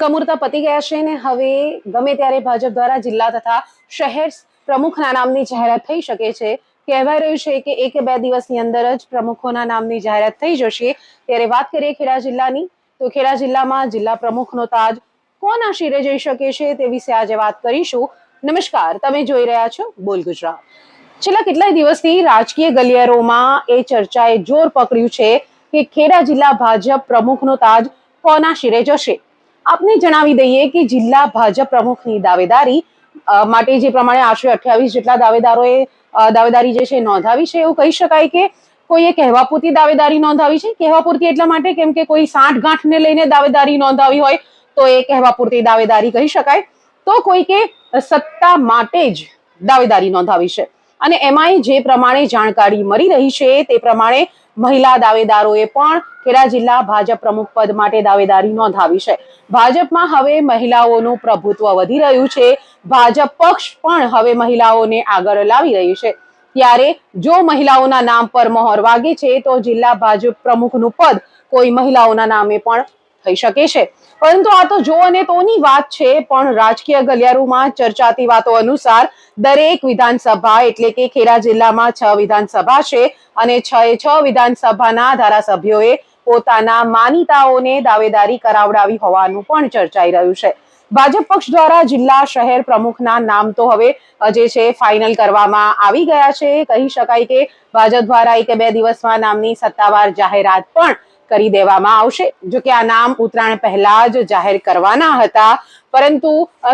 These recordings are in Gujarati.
કમુરતા પતી ગયા છે ને હવે ગમે ત્યારે ભાજપ દ્વારા જિલ્લા તથા શહેર પ્રમુખના નામની જાહેરાત થઈ શકે છે. કહેવાય રહ્યું છે કે એક બે દિવસની અંદર જ પ્રમુખોના નામની જાહેરાત થઈ જશે. ત્યારે વાત કરીએ ખેડા જિલ્લાની. તો ખેડા જિલ્લામાં જિલ્લા પ્રમુખનો તાજ કોના શિરે જઈ શકે છે તે વિશે આજે વાત કરીશું. નમસ્કાર, તમે જોઈ રહ્યા છો બોલ ગુજરાત. છેલ્લા કેટલાય દિવસથી રાજકીય ગલિયારોમાં એ ચર્ચાએ જોર પકડ્યું છે કે ખેડા જિલ્લા ભાજપ પ્રમુખનો તાજ કોના શિરે જશે? આપને જણાવી દઈએ કે જિલ્લા ભાજપ પ્રમુખની દાવેદારી માટે જે પ્રમાણે આશરે અઠ્યાવીસ જેટલા દાવેદારોએ દાવેદારી જે છે નોંધાવી છે. એવું કહી શકાય કે કોઈએ કહેવા પૂરતી દાવેદારી નોંધાવી છે? કહેવા પૂરતી એટલા માટે કેમ કે કોઈ સાઠ ગાંઠને લઈને દાવેદારી નોંધાવી હોય, તો એ કહેવા પૂરતી દાવેદારી કહી શકાય. તો કોઈકે સત્તા માટે જ દાવેદારી નોંધાવી છે. અને એમાંય જે પ્રમાણે જાણકારી મળી રહી છે તે પ્રમાણે મહિલા દાવેદારોએ પણ ખેડા જિલ્લા ભાજપ પ્રમુખ પદ માટે દાવેદારી નોંધાવી છે. ભાજપમાં હવે મહિલાઓનું પ્રભુત્વ વધી રહ્યું છે. ભાજપ પક્ષ પણ હવે મહિલાઓને આગળ લાવી રહ્યું છે. ત્યારે જો મહિલાઓના નામ પર મહોર વાગે છે, તો જિલ્લા ભાજપ પ્રમુખનું પદ કોઈ મહિલાઓના નામે પણ થઈ શકે છે. પરંતુ આ તો જો અને તોની વાત છે, પણ રાજકીય ગલિયારોમાં ચર્ચાતી વાતો અનુસાર દરેક વિધાનસભા એટલે કે ખેડા જિલ્લામાં છ વિધાનસભા છે અને છ એ છ વિધાનસભાના ધારાસભ્યોએ પોતાના માનીતાઓને દાવેદારી કરાવડાવી હોવાનું પણ ચર્ચાઈ રહ્યું છે. ભાજપ પક્ષ દ્વારા જિલ્લા શહેર પ્રમુખના નામ તો હવે જે છે, ફાઇનલ કરવામાં આવી ગયા છે. કહી શકાય કે ભાજપ દ્વારા એક બે દિવસમાં નામની સત્તાવાર જાહેરાત પણ કરી દેવામાં આવશે. જો કે આ નામ ઉત્તરાયણ પહેલા જ જાહેર કરવાના હતા. પરંતુ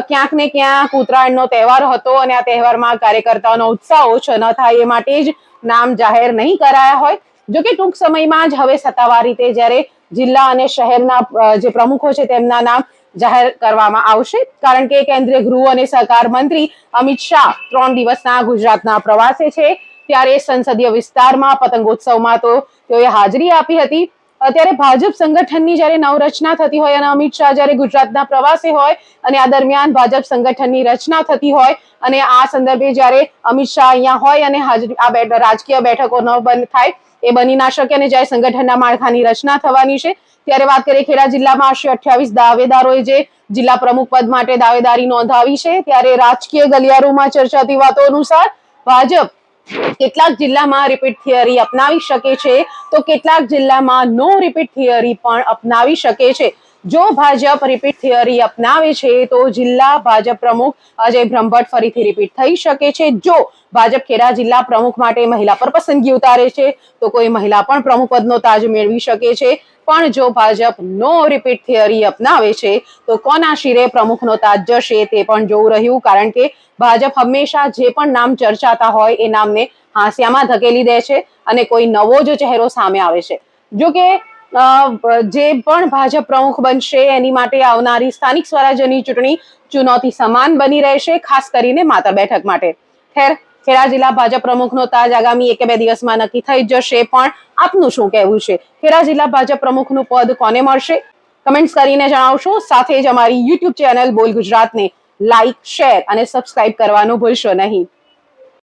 ક્યાંક ને ક્યાંક ઉત્તરાયણનો તહેવાર હતો અને આ તહેવારમાં કાર્યકર્તાઓનો ઉત્સાહ ઓછો ન થાય એ માટે જ નામ જાહેર નહીં કરાયા હોય. જો કે ટૂંક સમયમાં જ હવે સત્તાવાર રીતે જ્યારે જિલ્લા અને શહેરના જે પ્રમુખો છે તેમના નામ જાહેર કરવામાં આવશે. કારણ કે કેન્દ્રીય ગૃહ અને સહકાર મંત્રી અમિત શાહ ત્રણ દિવસના ગુજરાતના પ્રવાસે છે. ત્યારે સંસદીય વિસ્તારમાં પતંગોત્સવમાં તો તેઓએ હાજરી આપી હતી. અત્યારે ભાજપ સંગઠનની જ્યારે નવરચના થતી હોય અને અમિત શાહ જ્યારે ગુજરાતના પ્રવાસે હોય અને આ દરમિયાન ભાજપ સંગઠનની રચના થતી હોય અને આ સંદર્ભે જ્યારે અમિત શાહ અહીંયા હોય અને હાજરી આ રાજકીય બેઠકો ન બંધ થાય, એ બની ના શકે અને જ્યારે સંગઠનના માળખાની રચના થવાની છે, ત્યારે વાત કરીએ ખેડા જિલ્લામાં આશરે અઠ્યાવીસ દાવેદારોએ જે જિલ્લા પ્રમુખ પદ માટે દાવેદારી નોંધાવી છે, ત્યારે રાજકીય ગલિયારોમાં ચર્ચાતી વાતો અનુસાર ભાજપ કેટલાક જિલ્લામાં રિપીટ થિયરી અપનાવી શકે છે, તો કેટલાક જિલ્લામાં નો રિપીટ થિયરી પણ અપનાવી શકે છે. જો ભાજપ રિપીટ થિયરી અપનાવે છે, તો જિલ્લા ભાજપ પ્રમુખ અજય બ્રહ્મભટ્ટ ફરીથી રિપીટ થઈ શકે છે. જો ભાજપ ખેડા જિલ્લા પ્રમુખ માટે મહિલા પર પસંદગી ઉતારે છે, તો કોઈ મહિલા પણ પ્રમુખ પદનો તાજ મેળવી શકે છે. પણ જો ભાજપ નો રિપીટ થિયરી અપનાવે છે, તો કોના શિરે પ્રમુખનો તાજ જશે તે પણ જોવું રહ્યું, કારણ કે ભાજપ હંમેશા જે પણ નામ ચર્ચાતા હોય એ નામને હાંસિયામાં ધકેલી દે છે અને કોઈ નવો જ ચહેરો સામે આવે છે. જો કે જે પણ ભાજપ પ્રમુખ બનશે, એની માટે આવનારી સ્થાનિક સ્વરાજ્યની ચૂંટણી ચુનૌતી સમાન બની રહેશે, ખાસ કરીને માતા બેઠક માટે. ખેર ખેડા જિલ્લા ભાજપ પ્રમુખનો તાજ આગામી એક બે દિવસમાં નક્કી થઈ જશે, પણ આપનું શું કહેવું છે? ખેડા જિલ્લા ભાજપ પ્રમુખનું પદ કોને મળશે? કમેન્ટ્સ કરીને જણાવશો, સાથે જ અમારી યુટ્યુબ ચેનલ બોલ ગુજરાતને લાઈક, શેર અને સબસ્ક્રાઇબ કરવાનું ભૂલશો નહીં.